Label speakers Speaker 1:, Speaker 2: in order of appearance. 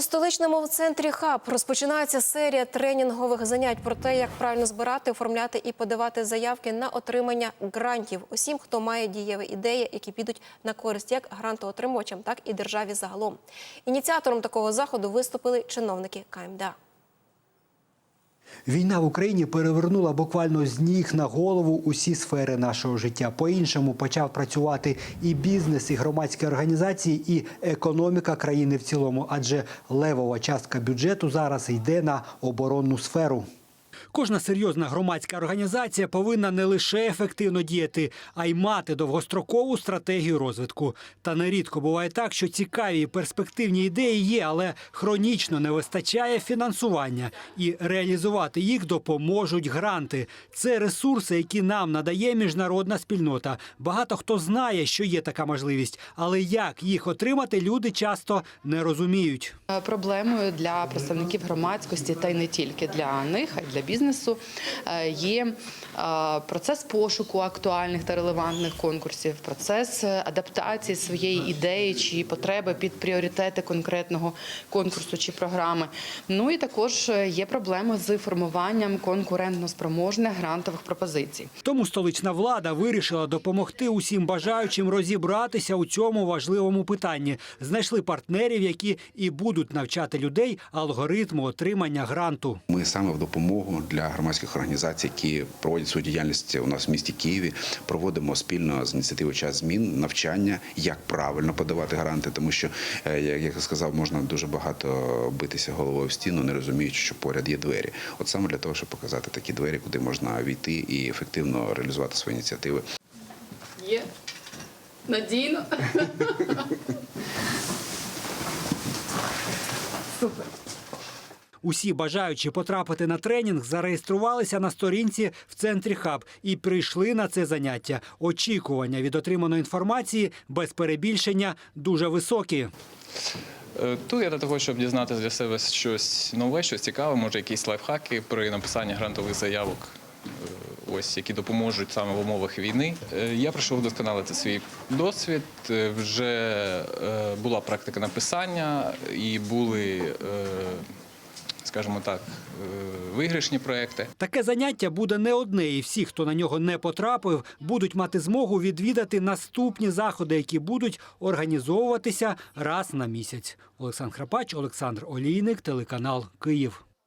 Speaker 1: У столичному центрі хаб розпочинається серія тренінгових занять про те, як правильно збирати, оформляти і подавати заявки на отримання грантів усім, хто має дієві ідеї, які підуть на користь як грантоотримувачам, так і державі загалом. Ініціатором такого заходу виступили чиновники КМДА.
Speaker 2: Війна в Україні перевернула буквально з ніг на голову усі сфери нашого життя. По-іншому почав працювати і бізнес, і громадські організації, і економіка країни в цілому, адже левова частка бюджету зараз йде на оборонну сферу. Кожна серйозна громадська організація повинна не лише ефективно діяти, а й мати довгострокову стратегію розвитку. Та нерідко буває так, що цікаві і перспективні ідеї є, але хронічно не вистачає фінансування, і реалізувати їх допоможуть гранти. Це ресурси, які нам надає міжнародна спільнота. Багато хто знає, що є така можливість, але як їх отримати, люди часто не розуміють.
Speaker 3: Е, Проблемою для представників громадськості та й не тільки для них, а й для бізнесу е, є е, процес пошуку актуальних та релевантних конкурсів, процес е, адаптації своєї ідеї чи потреби під пріоритети конкретного конкурсу чи програми. Ну і також є проблеми з формуванням конкурентно-спроможних грантових пропозицій.
Speaker 2: Тому столична влада вирішила допомогти усім бажаючим розібратися у цьому важливому питанні. Знайшли партнерів, які і будуть навчати людей алгоритму отримання гранту.
Speaker 4: Ми саме в допомогу для громадських організацій, які проводять свою діяльність у нас в місті Києві, проводимо спільно з ініціативою час змін навчання, як правильно подавати гранти, тому що, е, як я сказав, можна дуже багато битися головою в стіну, не розуміючи, що поряд є двері. От саме для того, щоб показати такі двері, куди можна війти і ефективно реалізувати свої ініціативи.
Speaker 3: Є надійно.
Speaker 2: Усі бажаючі потрапити на тренінг зареєструвалися на сторінці в центрі хаб і прийшли на це заняття. Очікування від отриманої інформації без перебільшення дуже високі.
Speaker 5: Е, Тут я для того, щоб дізнатися для себе щось нове, щось цікаве, може якісь лайфхаки при написанні грантових заявок, е, ось які допоможуть саме в умовах війни. Е, Я прийшов вдосконалити свій досвід. Вже була практика написання і були, скажімо так, е, виграшні проекти.
Speaker 2: Таке заняття буде не одне, і всі, хто на нього не потрапив, будуть мати змогу відвідати наступні заходи, які будуть організовуватися раз на місяць. Олександр Храпач, Олександр Олійник, телеканал Київ.